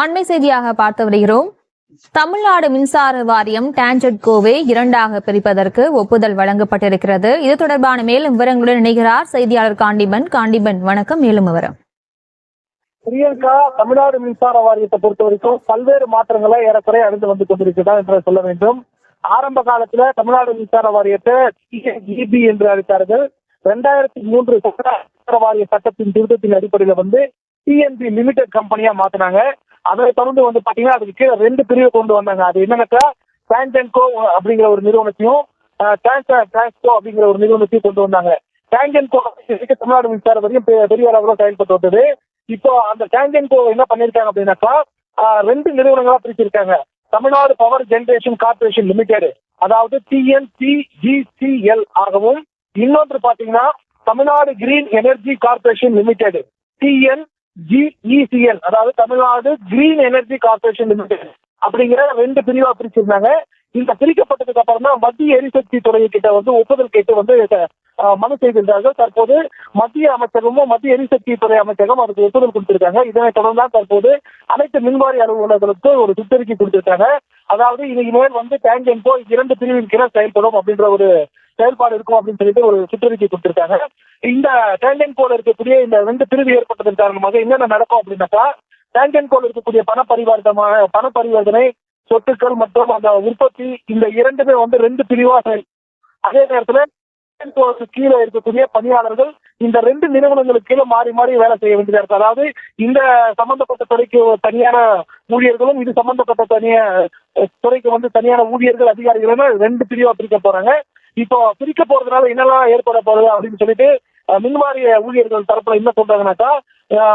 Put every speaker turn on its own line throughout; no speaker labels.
அண்மை செய்தியாக பார்த்து வருகிறோம். தமிழ்நாடு மின்சார வாரியம் டான்ஜெட் கோவை இரண்டாக பிரிப்பதற்கு ஒப்புதல் வழங்கப்பட்டிருக்கிறது. இது தொடர்பான மேலும் விவரங்களுடன் இணைகிறார் செய்தியாளர் காண்டிபன். காண்டிபன் வணக்கம். மேலும் விவரம்.
பிரியங்கா தமிழ்நாடு மின்சார வாரியத்தை பொறுத்த வரைக்கும் பல்வேறு மாற்றங்களை ஏறக்குறைய அடைந்து வந்து கொண்டிருக்கிறதா என்று சொல்ல வேண்டும். ஆரம்ப காலத்துல தமிழ்நாடு மின்சார வாரியத்தை இபி என்று அழைத்தார்கள். ரெண்டாயிரத்தி மூன்று மின்சார வாரிய சட்டத்தின் திருத்தத்தின் அடிப்படையில வந்து டிஎன்பி லிமிடெட் கம்பெனியா மாத்தினாங்க. அதை தொடர்ந்து வந்து பாத்தீங்கன்னா அதுக்கு கீழே ரெண்டு பிரிவு கொண்டு வந்தாங்க. அது என்னன்னாக்கா டேங்கன்கோ அப்படிங்கிற ஒரு நிறுவனத்தையும் டிரான்ஸ்கோ அப்படிங்கிற ஒரு நிறுவனத்தையும் கொண்டு வந்தாங்க. டேங்கன்கோ தமிழ்நாடு மின்சார வரையும் பெரிய அளவுல செயல்பட்டு வந்தது. இப்போ அந்த டேங்கன்கோ என்ன பண்ணிருக்காங்க அப்படின்னாக்கா ரெண்டு நிறுவனங்களா பிரிச்சிருக்காங்க. Tamil Nadu power generation corporation limited அதாவது டிஎன்பிஜிசிஎல் ஆகவும் இன்னொன்று பாத்தீங்கன்னா Tamil Nadu green energy corporation limited TN GECL அதாவது Tamil Nadu green energy corporation limited அப்படிங்கிற ரெண்டு பிரிவா பிரிச்சிருந்தாங்க. இந்த பிரிக்கப்பட்டதுக்கு அப்புறம் தான் மத்திய எரிசக்தி துறை கிட்ட வந்து ஒப்புதல் கேட்டு வந்து மனு செய்திருந்தார்கள். தற்போது மத்திய அமைச்சகமும் மத்திய எரிசக்தி துறை அமைச்சகம் அதுக்கு ஒப்புதல் கொடுத்திருக்காங்க. இதனை தொடர்ந்து தற்போது அனைத்து மின்வாரி அலுவலர்களுக்கு ஒரு சுற்றறிக்கை கொடுத்திருக்காங்க. அதாவது இது இனிமேல் வந்து டேங்கென்கோ இரண்டு பிரிவின் கீழே செயல்படும் அப்படின்ற ஒரு செயல்பாடு இருக்கும் அப்படின்னு சொல்லிட்டு ஒரு சுற்றறிக்கை கொடுத்திருக்காங்க. இந்த டேங்கென்கோல இருக்கக்கூடிய இந்த ரெண்டு பிரிவு ஏற்பட்டதன் காரணமாக என்னென்ன நடக்கும் அப்படின்னாக்கா டேங்கென்கோல இருக்கக்கூடிய பண பரிவர்த்தனை பண பரிவர்த்தனை சொத்துக்கள் மற்றும் அந்த உற்பத்தி இந்த இரண்டுமே வந்து ரெண்டு பிரிவா செயல். அதே நேரத்துல கீழே இருக்கக்கூடிய பணியாளர்கள் இந்த ரெண்டு நிறுவனங்களுக்கு கீழே மாறி மாறி வேலை செய்ய வேண்டியதா இருக்கு அதாவது இந்த சம்பந்தப்பட்ட துறைக்கு தனியான ஊழியர்களும் இது சம்பந்தப்பட்ட தனிய துறைக்கு வந்து தனியான ஊழியர்கள் அதிகாரிகளும் ரெண்டு பிரிவா பிரிக்க போறாங்க. இப்போ பிரிக்க போறதுனால என்னெல்லாம் ஏற்பட போறது அப்படின்னு சொல்லிட்டு மின்வாரிய ஊழியர்கள் தரப்புல என்ன சொல்றாங்கன்னாக்கா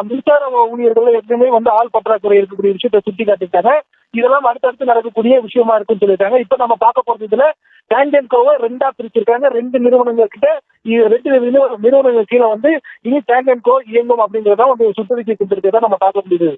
மின்சார ஊழியர்கள் எப்பவுமே வந்து ஆள் பற்றாக்குறை இருக்கக்கூடிய விஷயத்தை சுட்டி காட்டியிருக்காங்க இதெல்லாம் அடுத்தடுத்து நடக்கக்கூடிய விஷயமா இருக்குன்னு சொல்லியிருக்காங்க. இப்போ நம்ம பார்க்க போறது இதுல டேங்கன்கோவை ரெண்டா பிரிச்சிருக்காங்க. ரெண்டு நிறுவனங்கள் கிட்ட ரெண்டு நிறுவனங்கள் கீழே வந்து இனி டேங்கன்கோ இயங்கும் அப்படிங்கறத வந்து சுத்தரிக்கை கொடுத்துருக்கதான் நம்ம பார்க்க முடியுது.